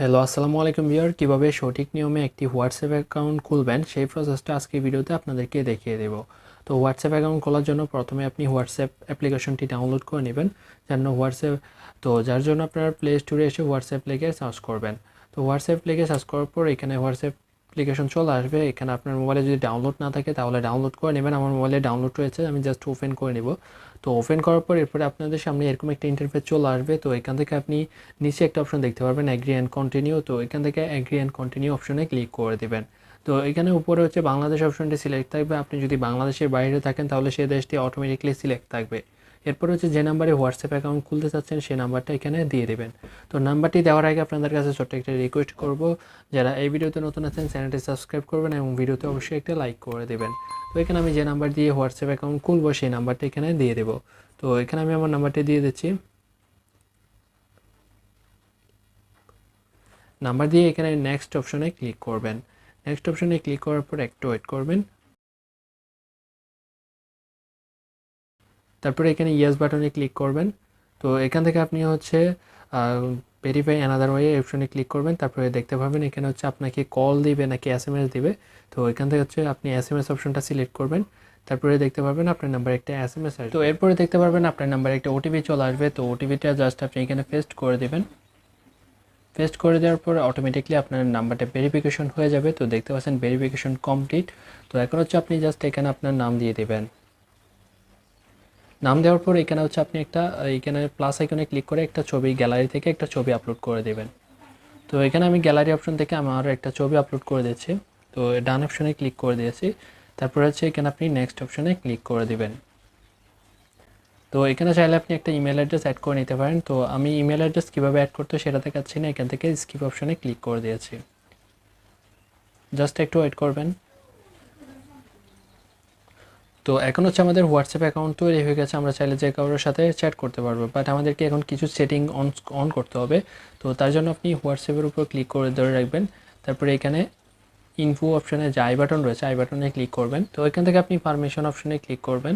Hello আসসালামু আলাইকুম বিয়ার কীভাবে সঠিক নিয়মে একটি হোয়াটসঅ্যাপ অ্যাকাউন্ট খুলবেন, সেই প্রসেসটা আজকে ভিডিওতে আপনাদেরকে দেখিয়ে দেব। তো হোয়াটসঅ্যাপ অ্যাকাউন্ট খোলার জন্য প্রথমে আপনি হোয়াটসঅ্যাপ অ্যাপ্লিকেশনটি ডাউনলোড করে নেবেন যার জন্য হোয়াটসঅ্যাপ তো যার জন্য আপনারা প্লে স্টোরে এসে হোয়াটসঅ্যাপ লেগে সার্চ করবেন। তো হোয়াটসঅ্যাপ লেগে সার্চ করার পর এখানে হোয়াটসঅ্যাপ অ্যাপ্লিকেশন চলে আসবে, এখানে আপনার মোবাইলে যদি ডাউনলোড না থাকে, তাহলে ডাউনলোড করে নেবেন। আমার মোবাইলে ডাউনলোড রয়েছে, আমি জাস্ট ওপেন করে নেব। তো ওপেন করার পর এরপরে আপনাদের সামনে এরকম একটা ইন্টারফেস চলে আসবে। তো এখান থেকে আপনি নিচে একটা অপশন দেখতে পারবেন অ্যাগ্রি অ্যান্ড কন্টিনিউ তো এখান থেকে অ্যাগ্রি অ্যান্ড কন্টিনিউ অপশনে ক্লিক করে দেবেন। তো এখানে উপরে হচ্ছে বাংলাদেশ অপশনটি সিলেক্ট থাকবে। আপনি যদি বাংলাদেশের বাইরে থাকেন, তাহলে সেই দেশটি অটোমেটিকলি সিলেক্ট থাকবে। এরপর হচ্ছে যে নাম্বারে হোয়াটসঅ্যাপ অ্যাকাউন্ট খুলতে চাচ্ছেন, সেই নাম্বারটা এখানে দিয়ে দেবেন। তো নাম্বারটি দেওয়ার আগে আপনাদের কাছে ছোট্ট একটা রিকোয়েস্ট করব, যারা এই ভিডিওতে নতুন আছেন চ্যানেলটি সাবস্ক্রাইব করবেন এবং ভিডিওতে অবশ্যই একটা লাইক করে দেবেন। তো এখানে আমি যে নাম্বার দিয়ে হোয়াটসঅ্যাপ অ্যাকাউন্ট খুলবো, সেই নাম্বারটা এখানে দিয়ে দেবো। তো এখানে আমি আমার নাম্বারটি দিয়ে দিচ্ছি। নাম্বার দিয়ে এখানে নেক্সট অপশনে ক্লিক করবেন। নেক্সট অপশনে ক্লিক করার পর একটু ওয়েট করবেন। তারপরে এখানে ইয়েস বাটনে ক্লিক করবেন। তো এখান থেকে আপনি হচ্ছে ভেরিফাই অ্যানাদার ওয়ে অপশনে ক্লিক করবেন। তারপরে দেখতে পাবেন এখানে হচ্ছে আপনাকে কল দিবে নাকি এস এম এস দিবে। তো এখান থেকে হচ্ছে আপনি এস এম এস অপশনটা সিলেক্ট করবেন। তারপরে দেখতে পারবেন আপনার নাম্বার একটা এস এম এস আসবে। তো এরপরে দেখতে পারবেন আপনার নাম্বারে একটা ওটিপি চলে আসবে। তো ওটিপিটা জাস্ট আপনি এখানে পেস্ট করে দেবেন। পেস্ট করে দেওয়ার পর অটোমেটিকলি আপনার নাম্বারটা ভেরিফিকেশন হয়ে যাবে। তো দেখতে পাচ্ছেন ভেরিফিকেশন কমপ্লিট তো এখন হচ্ছে আপনি জাস্ট এখানে আপনার নাম দিয়ে দেবেন। নাম দেওয়ার পর এখানে হচ্ছে আপনি একটা, এখানে প্লাস আইকনে ক্লিক করে একটা ছবি গ্যালারি থেকে একটা ছবি আপলোড করে দেবেন। তো এখানে আমি গ্যালারি অপশন থেকে আমার একটা ছবি আপলোড করে দিয়েছি। তো ডান অপশনে ক্লিক করে দিয়েছি। তারপর হচ্ছে এখানে আপনি নেক্সট অপশনে ক্লিক করে দেবেন। তো এখানে চাইলে আপনি একটা ইমেল অ্যাড্রেস অ্যাড করে নিতে পারেন। তো আমি ইমেল অ্যাড্রেস কীভাবে অ্যাড করতে সেটা দেখাচ্ছি না। এখান থেকে স্কিপ অপশনে ক্লিক করে দিয়েছি। জাস্ট একটু ওয়েট করবেন। তো এখন হচ্ছে আমাদের হোয়াটসঅ্যাপ অ্যাকাউন্ট তৈরি হয়ে গেছে আমরা চাইলে যে কারোর সাথে চ্যাট করতে পারব। বাট আমাদেরকে এখন কিছু সেটিং অন অন করতে হবে। তো তার জন্য আপনি হোয়াটসঅ্যাপের উপর ক্লিক করে ধরে রাখবেন। তারপরে এখানে ইনফো অপশানে যে আই বাটন রয়েছে আই বাটনে ক্লিক করবেন। তো এখান থেকে আপনি পারমিশন অপশনে ক্লিক করবেন।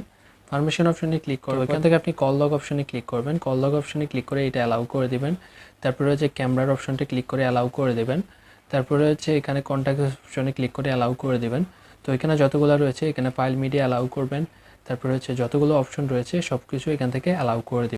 পারমিশন অপশনে ক্লিক করবেন এখান থেকে আপনি কল লগ অপশনে ক্লিক করবেন। কল লগ অপশনে ক্লিক করে এটা অ্যালাউ করে দিবেন। তারপরে হচ্ছে ক্যামেরার অপশনটা ক্লিক করে অ্যালাউ করে দেবেন। তারপরে হচ্ছে এখানে কন্ট্যাক্ট অপশনে ক্লিক করে অ্যালাউ করে দেবেন। তো এখানে যতগুলো রয়েছে, এখানে ফাইল মিডিয়া অ্যালাউ করবেন। তারপরে হচ্ছে যতগুলো অপশন রয়েছে সব কিছু এখান থেকে অ্যালাউ করে